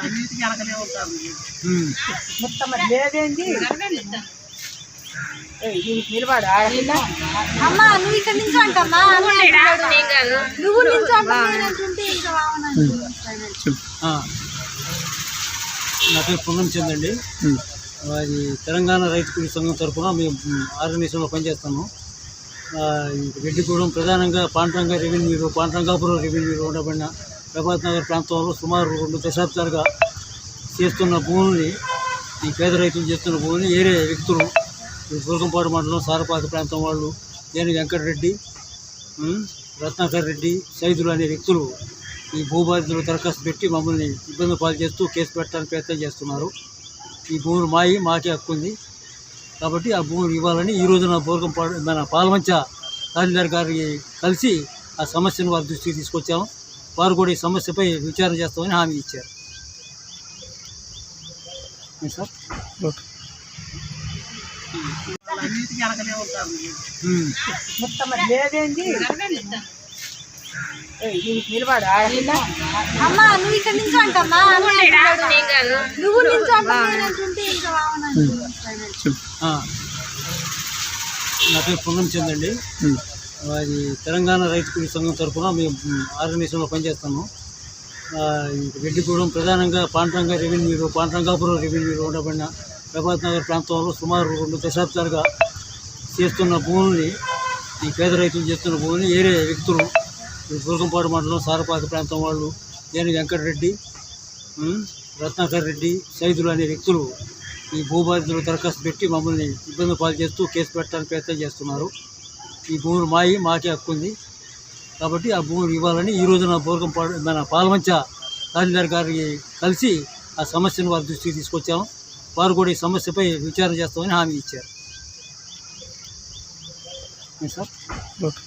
అన్నిటికీ వెనకనే ఉంటారు. ఉమ్. మొత్తం మరి లేదేంటి ఏయ్, నువ్వు నిలబడు ఆడపిల్ల అమ్మా నువ్వు ఇక్కడ నుంచి అంటమ్మా నువ్వు నుంచి అంటుంటే ఇంకా రావనండి ఆ. నా పేరు పున్నం చందండి. అది తెలంగాణ రైతు కూలీ సంఘం తరఫున మేము ఆర్గనైజేషన్లో పనిచేస్తాము. రెడ్డిగూడెం ప్రధానంగా పాండ్రంగ రెవెన్యూలో పాండ్రంగాపురం రెవెన్యూలో ఉండబడిన ప్రభాత్ నగర్ ప్రాంతంలో సుమారు రెండు దశాబ్దాలుగా చేస్తున్న భూముల్ని ఈ పేద రైతులు చేస్తున్న భూమిని ఏరే వ్యక్తులు ఈ దుర్గంపాడు మండలం సారపాత ప్రాంతం వాళ్ళు ఏను వెంకటరెడ్డి రత్నాకర్ రెడ్డి సైదులు అనే వ్యక్తులు ఈ భూబాధితులు దరఖాస్తు పెట్టి మమ్మల్ని ఇబ్బంది పాలు చేస్తూ కేసు పెట్టడానికి ప్రయత్నం చేస్తున్నారు. ఈ భూములు మాయి మాకే హక్కు ఉంది. కాబట్టి ఆ భూములు ఇవ్వాలని ఈ రోజున బోర్గంపాడు మన పాలమంచ తహసీల్దార్ గారికి కలిసి ఆ సమస్యను వారి దృష్టికి తీసుకొచ్చాము. వారు కూడా ఈ సమస్యపై విచారణ చేస్తామని హామీ ఇచ్చారు. సార్ అమ్మా నువ్వు ఇక్కడ నువ్వు రావనండి ఆ. నా పేరు పున్నం చందండి. ఉమ్. అది తెలంగాణ రైతు కూలీ సంఘం తరఫున మేము ఆర్గనైజేషన్లో పనిచేస్తాము. రెడ్డిగూడెం ప్రధానంగా పాండ్రంగ రెవెన్యూలో పాండ్రంగాపురం రెవెన్యూలో ఉండబడిన ప్రభాత్ నగర్ ప్రాంతంలో సుమారు రెండు దశాబ్దాలుగా చేస్తున్న భూముల్ని ఈ పేద రైతులు చేస్తున్న భూమిని ఏరే వ్యక్తులు ఈ దుర్గంపాడు మండలం సారపాత ప్రాంతం వాళ్ళు నేను వెంకటరెడ్డి రత్నాకర్ రెడ్డి సైదులు అనే వ్యక్తులు ఈ భూబాధితులు దరఖాస్తు పెట్టి మమ్మల్ని ఇబ్బంది పాలు చేస్తూ కేసు పెట్టడానికి ప్రయత్నం చేస్తున్నారు. ఈ భూములు మాయి మాకే హక్కు ఉంది. కాబట్టి ఆ భూములు ఇవ్వాలని ఈ రోజున బోర్గంపాడు మన పాలమంచ తహసీల్దార్ గారికి కలిసి ఆ సమస్యను వారి దృష్టికి తీసుకొచ్చాము వారు కూడా ఈ సమస్యపై విచారణ చేస్తామని హామీ ఇచ్చారు. Sir okay.